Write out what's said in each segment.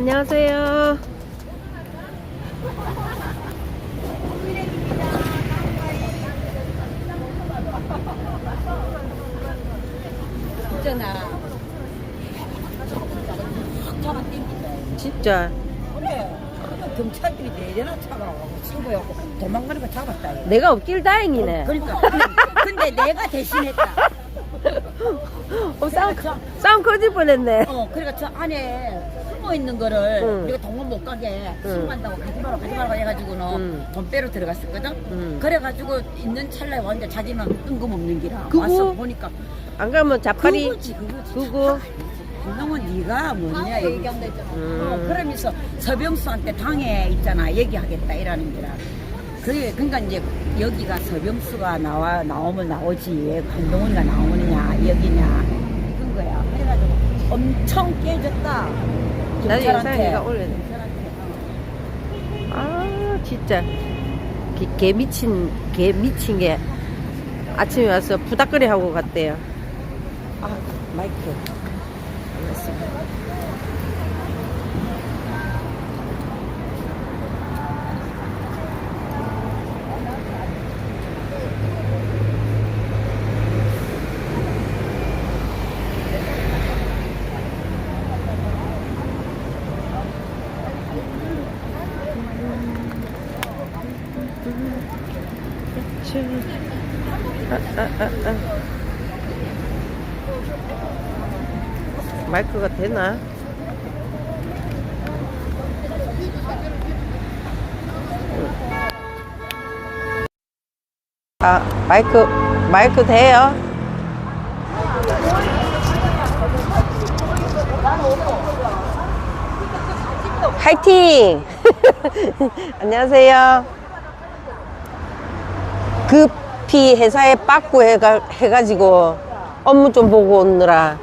안녕하세요. 있잖아. 진짜 그래. 경찰들이 내려놔 차가 친구였고 도망가는 거 잡았다. 얘. 내가 없길 다행이네. 그러니까. 근데, 근데 내가 대신했다. 어, 싸움, 싸움 커질 뻔했네. 어, 그러니까 저 안에 숨어 있는 거를 응. 우리가 동원 못 가게 응. 숨한다고 가지 마라 가지 마라 해가지고는 응. 돈 빼러 들어갔었거든. 응. 그래가지고 있는 찰나에 완전 자기는 뜬금없는 기라 그거? 와서 보니까 안 가면 자파리 그거지 그거지. 그거? 그놈은 네가 뭐냐 얘기한다 했잖아. 음. 어, 그러면서 서병수한테 당해 있잖아 얘기하겠다 이라는 거라. 그래 그러니까 이제 여기가 서병수가 나와 나오면 나오지 왜 한동훈이가 나오느냐 여기냐 그런 거야. 그래가지고 엄청 깨졌다. 영상에 경찰한테. 내가 올려야 돼. 아 진짜 개, 개 미친 개 미친 게 아침에 와서 부닥거리 하고 갔대요. 아 마이크. 알았습니다. 아, 아, 아, 아. 마이크가 되나? 아, 마이크, 마이크 돼요? 화이팅! 안녕하세요. 급히 회사에 빠꾸 해가, 해가지고 업무 좀 보고 오느라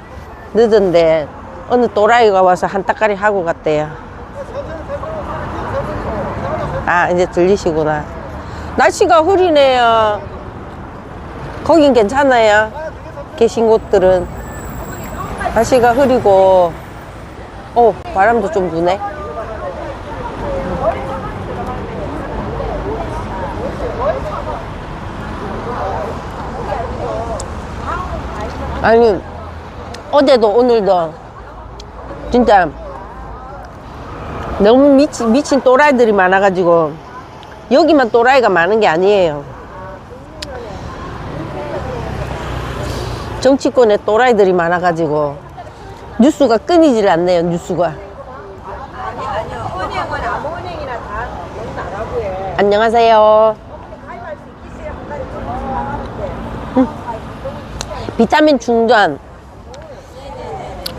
늦은데 어느 또라이가 와서 한 따까리 하고 갔대요. 아, 이제 들리시구나. 날씨가 흐리네요. 거긴 괜찮아요. 계신 곳들은. 날씨가 흐리고, 어, 바람도 좀 부네. 아니, 어제도 오늘도 진짜 너무 미친, 미친 또라이들이 많아가지고 여기만 또라이가 많은 게 아니에요. 정치권에 또라이들이 많아가지고 뉴스가 끊이질 않네요, 뉴스가. 안녕하세요. 비타민 충전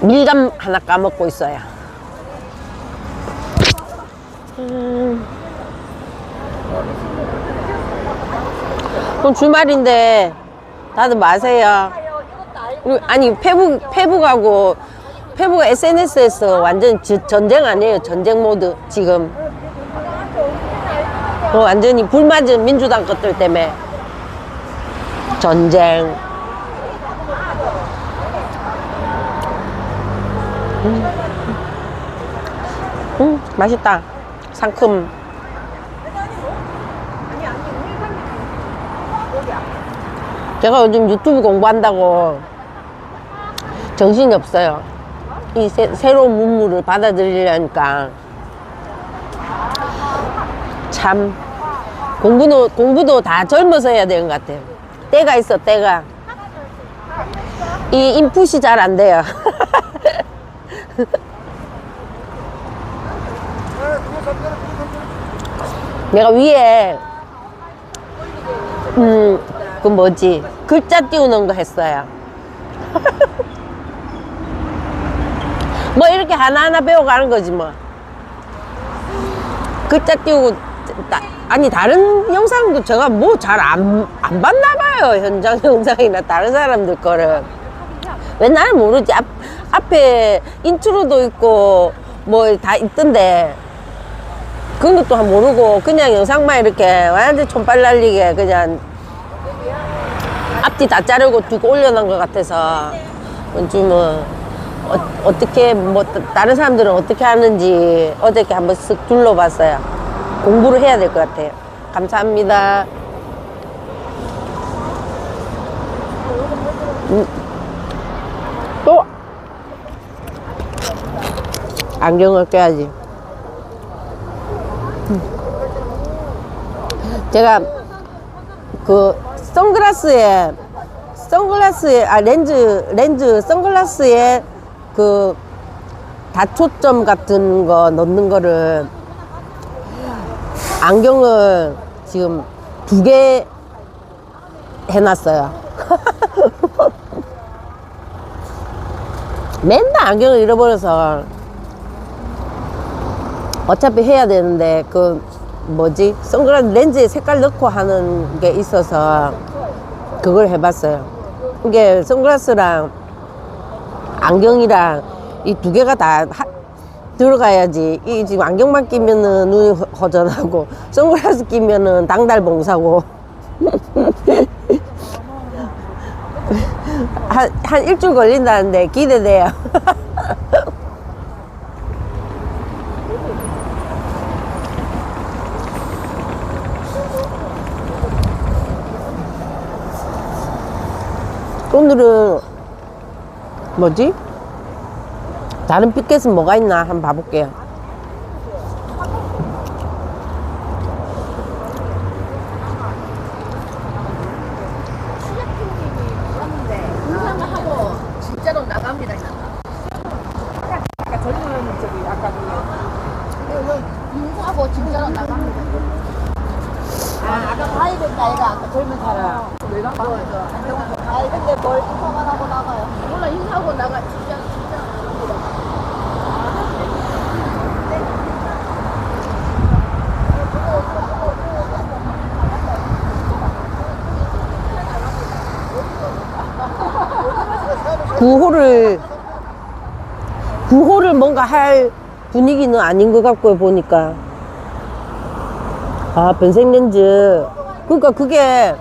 밀감 하나 까먹고 있어요. 음. 주말인데 다들 마세요. 음, 아니 페북 페북하고 페북 SNS에서 완전 지- 전쟁 아니에요 전쟁 모드 지금. 어, 완전히 불맞은 민주당 것들 때문에 전쟁. 음, 맛있다. 상큼. 제가 요즘 유튜브 공부한다고 정신이 없어요. 이 새, 새로운 문물을 받아들이려니까. 참, 공부도, 공부도 다 젊어서 해야 되는 것 같아요. 때가 있어, 때가. 이 인풋이 잘 안 돼요. 내가 위에 음, 그 뭐지? 글자 띄우는 거 했어요. 뭐 이렇게 하나하나 배워가는 거지 뭐. 글자 띄우고 나- 아니 다른 영상도 제가 뭐 잘 안 안 봤나 봐요 현장 영상이나 다른 사람들 거를 왜 나는 모르지 앞, 앞에 인트로도 있고 뭐 다 있던데 그런 것도 한 모르고 그냥 영상만 이렇게 완전 촌빨 날리게 그냥 앞뒤 다 자르고 두고 올려놓은 것 같아서 요즘은 어, 떻게뭐 따- 다른 사람들은 어떻게 하는지 어저께 한번 쓱 둘러봤어요. 공부를 해야 될 것 같아요. 감사합니다. 음. 또 안경을 껴야지. 제가 그 선글라스에 선글라스에 아 렌즈 렌즈 선글라스에 그 다초점 같은 거 넣는 거를 안경을 지금 두 개 해놨어요. 맨날 안경을 잃어버려서 어차피 해야 되는데 그 뭐지 선글라스 렌즈에 색깔 넣고 하는 게 있어서 그걸 해봤어요. 이게 선글라스랑 안경이랑 이 두 개가 다 하- 들어가야지. 이 지금 안경만 끼면은 눈이 허- 허전하고 선글라스 끼면은 당달봉사고. 한, 한 일주일 걸린다는데 기대돼요. 오늘은 뭐지? 다른 피켓은 뭐가 있나 한번 봐볼게요. 하고 진짜로 나갑니다. 아까 젊은 저기 아까 인사하고 진짜로 나갑니다. 아, 아까 가야 된다, 얘가 아까 젊은 사람. 왜 나가? 아, 근데 뭘 인사만 하고 나가요? 몰라, 인사하고 나가. 진짜, 진짜. 구호를 구호를 뭔가 할 분위기는 아닌 것 같고요 보니까. 아 변색 렌즈. 그러니까 그게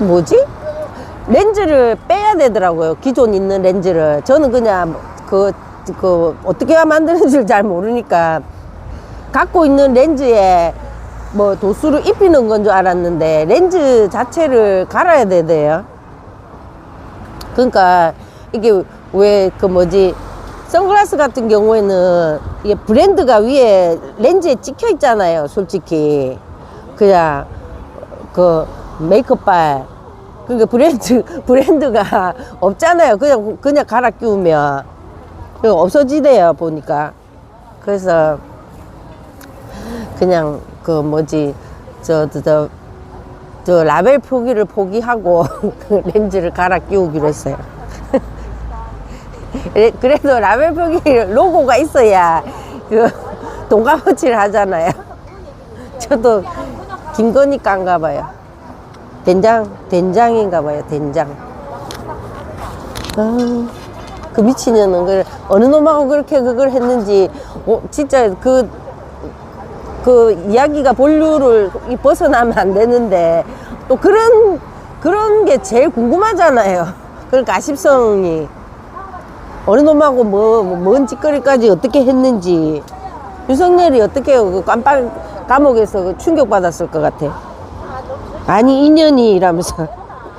뭐지? 렌즈를 빼야 되더라고요. 기존 있는 렌즈를. 저는 그냥 그, 그 어떻게 만드는지를 잘 모르니까. 갖고 있는 렌즈에 뭐 도수를 입히는 건 줄 알았는데 렌즈 자체를 갈아야 되대요 그러니까 이게 왜 그 뭐지? 선글라스 같은 경우에는 이게 브랜드가 위에 렌즈에 찍혀 있잖아요 솔직히. 그냥 그 메이크업발. 그러니까 브랜드 브랜드가 없잖아요. 그냥 그냥 갈아 끼우면. 그 없어지대요 보니까. 그래서 그냥 그 뭐지? 저저 저, 저 라벨 표기를 포기하고 그 렌즈를 갈아 끼우기로 했어요. 그래- 그래도 라벨 표기 로고가 있어야 그 동가버치를 하잖아요. 저도 김건희가인가 봐요. 된장 된장인가 봐요. 된장. 아, 그 미친년은 그 어느 놈하고 그렇게 그걸 했는지 어, 진짜 그 그 이야기가 본류를 이 벗어나면 안 되는데 또 그런 그런 게 제일 궁금하잖아요. 그러니까 아십성이 어느 놈하고 뭐, 뭐, 뭔 짓거리까지 어떻게 했는지 윤석열이 어떻게 그 깜빡 감옥에서 그 충격 받았을 것 같아. 아니 인연이 이라면서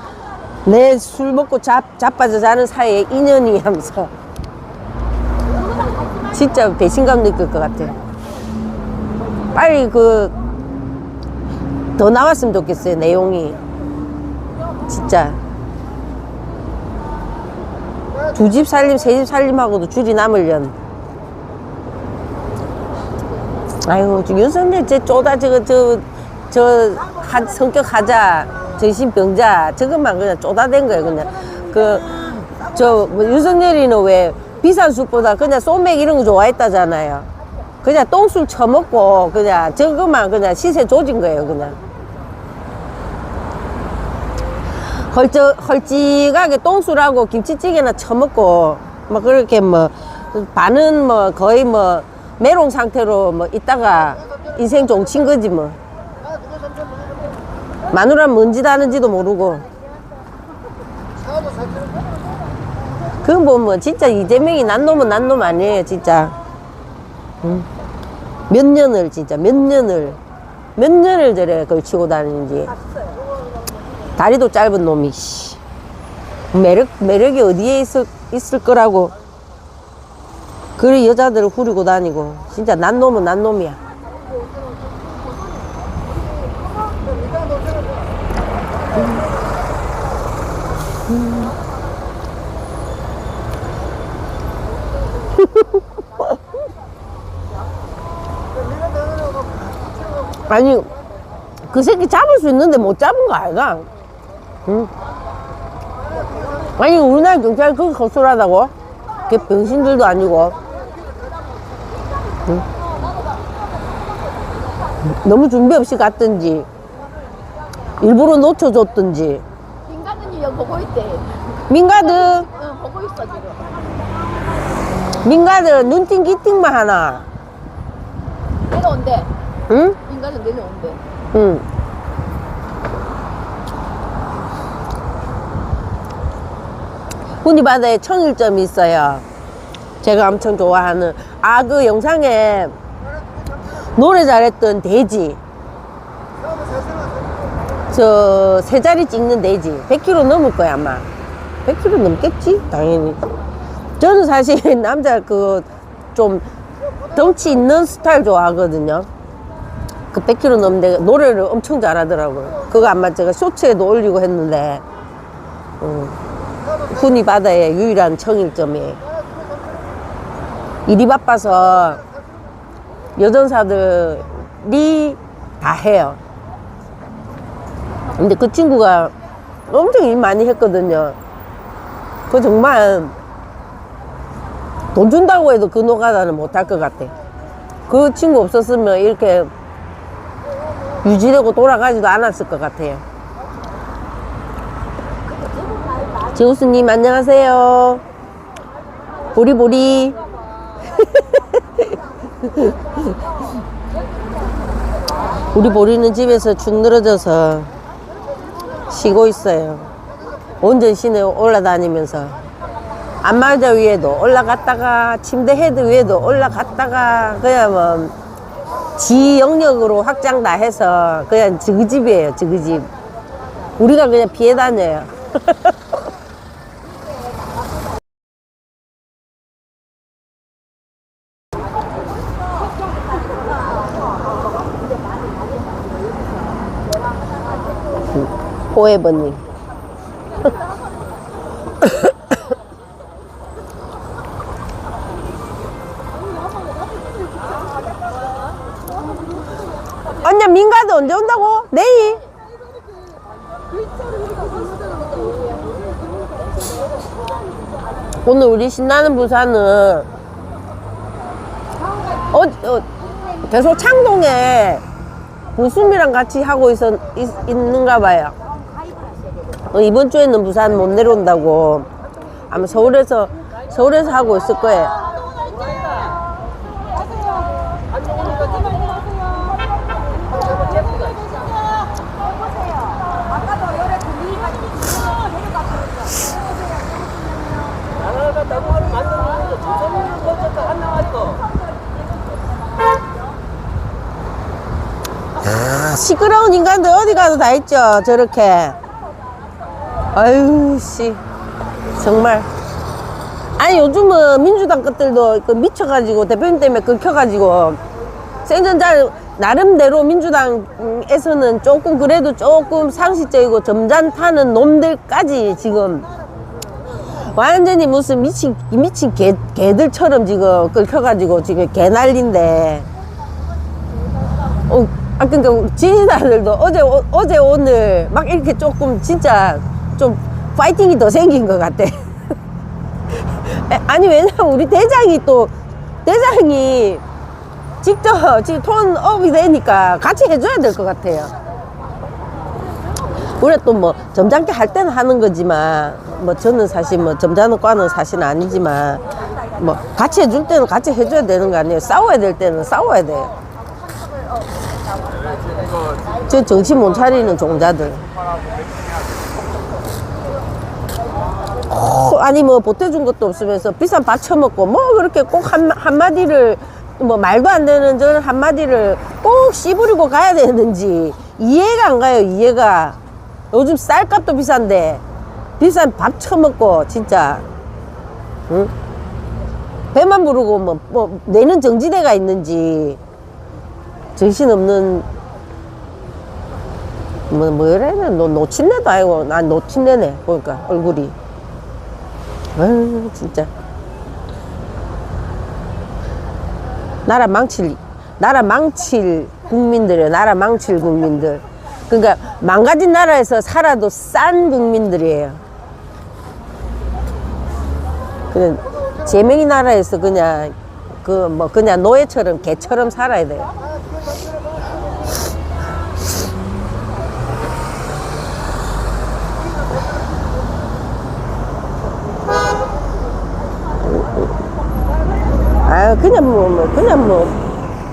내 술 먹고 자, 자빠져 자는 사이에 인연이 하면서 진짜 배신감 느낄 것 같아. 빨리 그 더 나왔으면 좋겠어요 내용이. 진짜. 두 집 살림 세 집 살림하고도 줄이 남으련 아이고 저 윤석열 제 쪼다 저거 저저 하- 성격 하자 정신병자 저것만 그냥 쪼다된 거예요 그냥. 그저 뭐 윤석열이는 왜 비싼 술보다 그냥 소맥 이런 거 좋아했다잖아요 그냥 똥술 처먹고 그냥 저것만 그냥 시세 조진 거예요 그냥 헐쩍 헐찍하게 똥술하고 김치찌개나 처먹고 뭐 그렇게 뭐 반은 뭐 거의 뭐 메롱 상태로 뭐 있다가 인생 종친 거지 뭐 마누라 뭔짓 하는지도 모르고 그거 보면 진짜 이재명이 난 놈은 난 놈 아니에요, 진짜. 응? 몇 년을, 진짜, 몇 년을, 몇 년을 저래 걸치고 다니는지. 다리도 짧은 놈이, 씨. 매력, 매력이 어디에 있을, 있을 거라고. 그리 여자들을 후리고 다니고. 진짜 난 놈은 난 놈이야. 아니 그 새끼 잡을 수 있는데 못 잡은 거 아이가? 응? 아니 우리나라 경찰 그렇게 거슬하다고? 걔 병신들도 아니고 응? 너무 준비 없이 갔든지 일부러 놓쳐줬든지 인간은 여기 보고 있대. 민가드 응, 보고 있어 지금. 민가드 눈팅 기팅만 하나 내려온대. 응? 인간은 내려온대. 응. 훈이바다에 청일점이 있어요. 제가 엄청 좋아하는 아 그 영상에 노래 잘했던 돼지 저 세 자리 찍는 돼지 100kg 넘을 거야 아마 100kg 넘겠지 당연히 저는 사실 남자 그 좀 덩치 있는 스타일 좋아하거든요 그 100kg 넘는데 노래를 엄청 잘하더라고요. 그거 아마 제가 쇼츠에도 올리고 했는데, 음, 훈이 바다의 유일한 청일점이에요. 일이 바빠서 여전사들이 다 해요. 근데 그 친구가 엄청 일 많이 했거든요. 그 정말 돈 준다고 해도 그 노가다는 못할 것 같아. 그 친구 없었으면 이렇게 유지되고 돌아가지도 않았을 것 같아요. 제우스님 안녕하세요. 보리보리. 우리 보리는 집에서 축 늘어져서 쉬고 있어요. 온전 시내 올라다니면서 안마자 위에도 올라갔다가 침대 헤드 위에도 올라갔다가 그냥 뭐 지 영역으로 확장 다 해서 그냥 지그 집이에요, 지그 집. 우리가 그냥 피해 다녀요. 호에버님. 민가도 언제 온다고? 내일? 오늘 우리 신나는 부산은 어, 어, 계속 창동에 부수미랑 같이 하고 있었, 있, 있는가 봐요. 어, 이번 주에는 부산 못 내려온다고 아마 서울에서 서울에서 하고 있을 거예요. 아, 시끄러운 인간들 어디 가도 다 있죠 저렇게. 아유 씨. 정말. 아니 요즘은 민주당 것들도 그 미쳐가지고 대표님 때문에 긁혀가지고 생전잘 나름대로 민주당에서는 조금 그래도 조금 상식적이고 점잖다는 놈들까지 지금. 완전히 무슨 미친 미친 개, 개들처럼 지금 긁혀가지고 지금 개난리인데. 어, 아, 그니까, 지지자들도 어제, 오- 어제, 오늘 막 이렇게 조금 진짜 좀 파이팅이 더 생긴 것 같아. 에, 아니, 왜냐면 우리 대장이 또, 대장이 직접 지금 톤업이 되니까 같이 해줘야 될 것 같아요. 우리 또뭐 점잖게 할 때는 하는 거지만 뭐 저는 사실 뭐 점잖은 과는 사실 아니지만 뭐 같이 해줄 때는 같이 해줘야 되는 거 아니에요. 싸워야 될 때는 싸워야 돼요. 저 정신 못 차리는 종자들. 어, 아니 뭐 보태준 것도 없으면서 비싼 밥 처먹고 뭐 그렇게 꼭 한, 한마디를 뭐 말도 안 되는 저런 한마디를 꼭 씨부리고 가야 되는지 이해가 안 가요 이해가 요즘 쌀값도 비싼데 비싼 밥 처먹고 진짜 응? 배만 부르고 뭐, 뭐 내는 정지대가 있는지 정신없는 뭐 뭐래는 너 노친내도 아니고 난 노친내네 보니까 얼굴이. 아유 진짜. 나라 망칠 나라 망칠 국민들이에요 나라 망칠 국민들. 그러니까 망가진 나라에서 살아도 싼 국민들이에요. 그냥 제명이 나라에서 그냥 그 뭐 그냥 노예처럼 개처럼 살아야 돼요 아 그냥 뭐, 뭐 그냥 뭐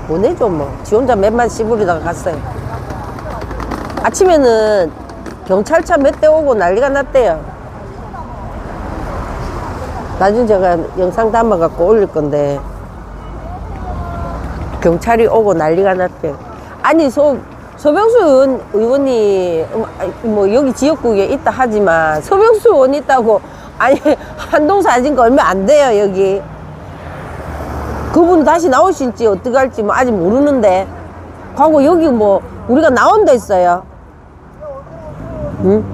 보내줘 뭐지 혼자 맨만 씨부리다가 갔어요. 아침에는 경찰차 몇 대 오고 난리가 났대요. 나중에 제가 영상 담아갖고 올릴 건데 경찰이 오고 난리가 났대요. 아니 소, 의원, 의원이 음, 뭐 여기 지역구에 있다 하지만 서병수 의원 있다고 아니 한동 사진 거 얼마 안 돼요 여기 그분 다시 나오실지 어떻게 할지 뭐 아직 모르는데 하고 여기 뭐 우리가 나온 데 있어요. 응?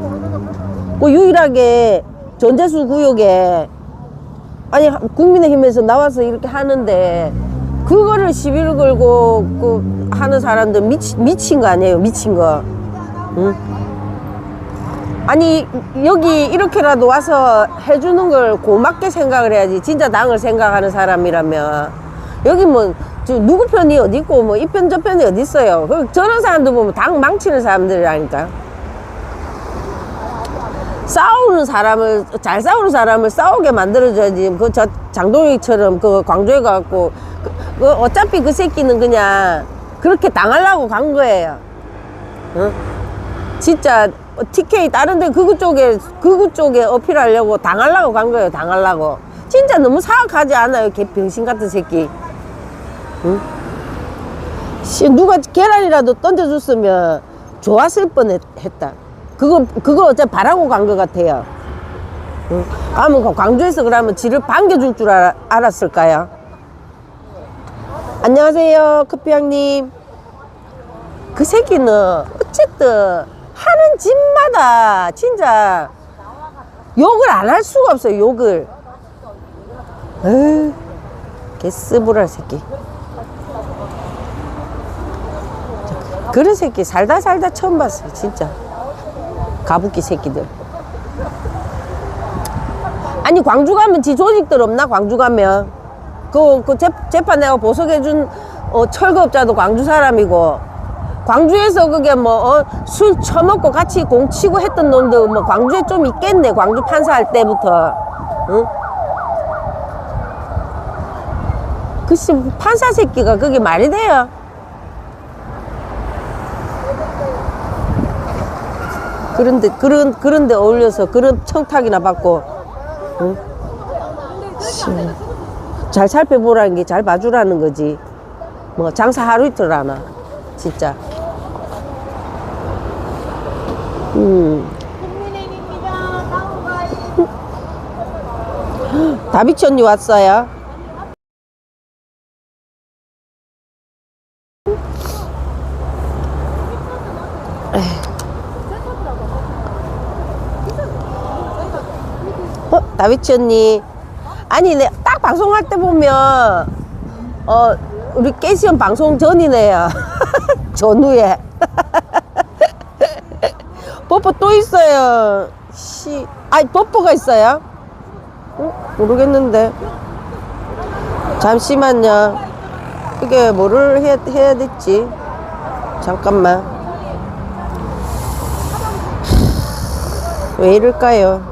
그 유일하게 전재수 구역에 아니 국민의힘에서 나와서 이렇게 하는데 그거를 시비를 걸고 그 하는 사람들 미치, 미친 거 아니에요? 미친 거. 응? 아니 여기 이렇게라도 와서 해주는 걸 고맙게 생각을 해야지. 진짜 당을 생각하는 사람이라면 여기 뭐저 누구 편이 어디 있고 뭐 이 편 저 편이 어디 있어요? 그 저런 사람들 보면 당 망치는 사람들이라니까. 싸우는 사람을 잘 싸우는 사람을 싸우게 만들어줘야지. 그 저 장동익처럼 그 광주에 가갖고 그, 그 어차피 그 새끼는 그냥 그렇게 당하려고 간 거예요. 응? 진짜 TK 다른데 그구 쪽에 그구 쪽에 어필하려고 당하려고 간 거예요 당하려고. 진짜 너무 사악하지 않아요 개 병신 같은 새끼 응? 씨, 누가 계란이라도 던져줬으면 좋았을 뻔했다. 그거 그거 어째 바라고 간 것 같아요. 응? 아무 광주에서 그러면 지를 반겨줄 줄 알아, 알았을까요 안녕하세요 커피향님. 그 새끼는 어쨌든 하는 짓마다 진짜 욕을 안 할 수가 없어요 욕을. 에휴 개쓰부랄 새끼 그런 새끼 살다 살다 처음 봤어요 진짜. 가부키 새끼들. 아니 광주 가면 지 조직들 없나 광주 가면? 그, 그 재, 재판 내가 보석해준 어, 철거업자도 광주 사람이고. 광주에서 그게 뭐 어, 술 처먹고 같이 공치고 했던 놈들 뭐 광주에 좀 있겠네 광주 판사할 때부터. 응? 글쎄 판사 새끼가 그게 말이 돼요 그런데 그런 그런데 어울려서 그런 청탁이나 받고 응? 씨, 잘 살펴보라는 게 잘 봐주라는 거지. 뭐 장사 하루 이틀 하나 진짜. 음. 다비치 언니 왔어요 다비치 언니. 아니, 내 딱 방송할 때 보면, 어, 우리 깨시연 방송 전이네요. 전후에. 뽀뽀 또 있어요. 씨. 아니, 뽀뽀가 있어요? 어? 모르겠는데. 잠시만요. 이게 뭐를 해야, 해야 될지. 잠깐만. 왜 이럴까요?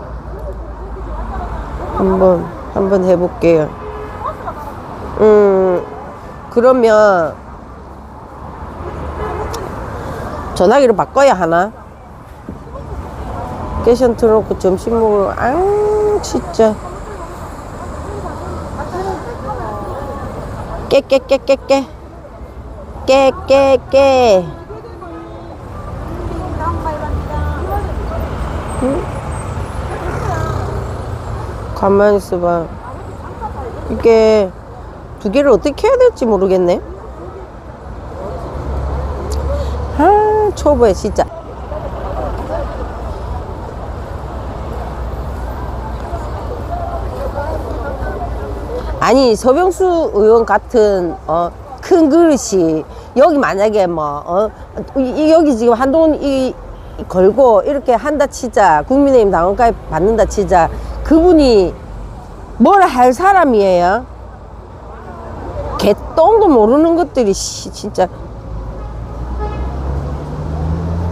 한번 한번 해볼게요. 음 그러면 전화기로 바꿔야 하나? 깨션 틀어놓고 점심 먹으러 아 음, 진짜. 깨, 깨, 깨, 깨, 깨. 깨, 깨, 깨. 가만히 있어봐. 이게 두 개를 어떻게 해야 될지 모르겠네. 아, 초보에 진짜. 아니 서병수 의원 같은 어, 큰 그릇이 여기 만약에 뭐 어, 이- 이- 여기 지금 한동훈 이, 이 걸고 이렇게 한다 치자 국민의힘 당원가입 받는다 치자 그분이 뭘 할 사람이에요? 개똥도 모르는 것들이 씨, 진짜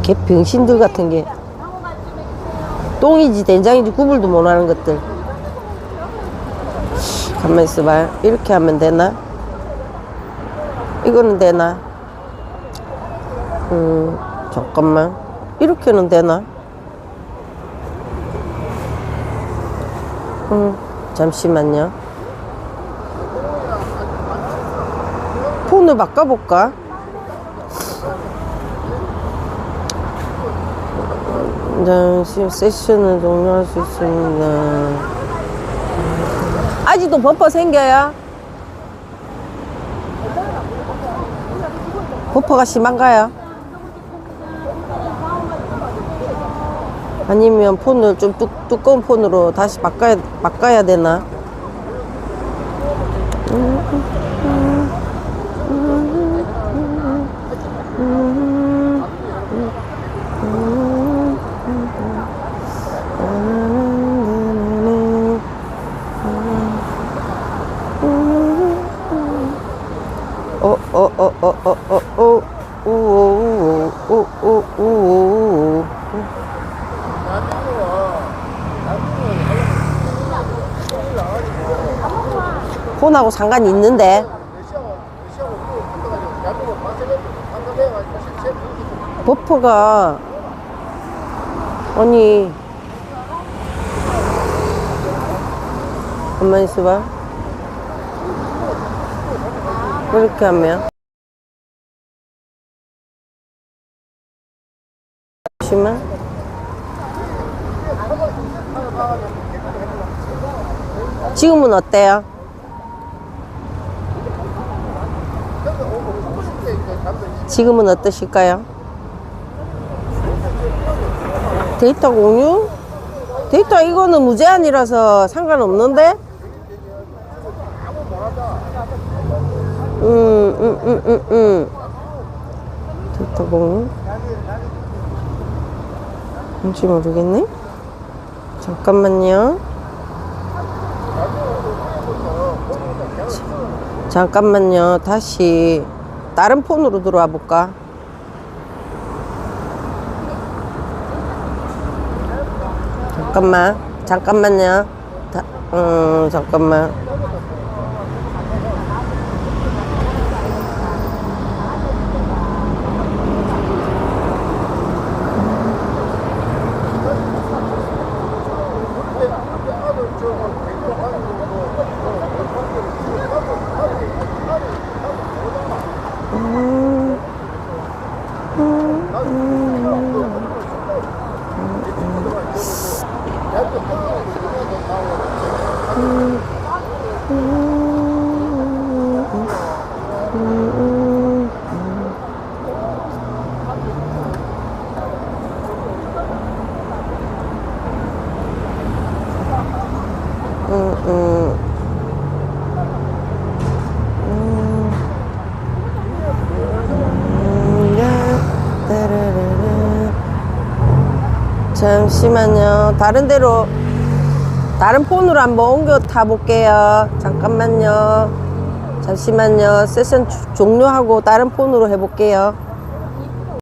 개 병신들 같은 게 똥이지 된장인지 구분도 못하는 것들 가만 있어봐 이렇게 하면 되나? 이거는 되나? 음 잠깐만 이렇게는 되나? 음 잠시만요 폰을 바꿔볼까? 잠시 세션을 종료할 수 있습니다 아직도 버퍼 생겨요? 버퍼가 심한가요? 아니면 폰을 좀 두, 두꺼운 폰으로 다시 바꿔야, 바꿔야 되나? 어, 어, 어, 어, 어, 어, 어, 오, 오, 오, 오, 오, 오, 오. 폰하고 상관이 있는데. 버퍼가, 아니, 가만히 있어봐. 그렇게 하면. 잠시만. 지금은 어때요? 지금은 어떠실까요? 데이터 공유? 데이터 이거는 무제한이라서 상관없는데? 음, 음, 음, 음, 음. 데이터 공유? 뭔지 모르겠네? 잠깐만요. 자, 잠깐만요. 다시 다른 폰으로 들어와 볼까? 잠깐만. 잠깐만요. 다, 음, 잠깐만. 음, 잠시만요. 다른 데로 다른 폰으로 한번 옮겨 타 볼게요. 잠깐만요. 잠시만요. 세션 주- 종료하고 다른 폰으로 해 볼게요.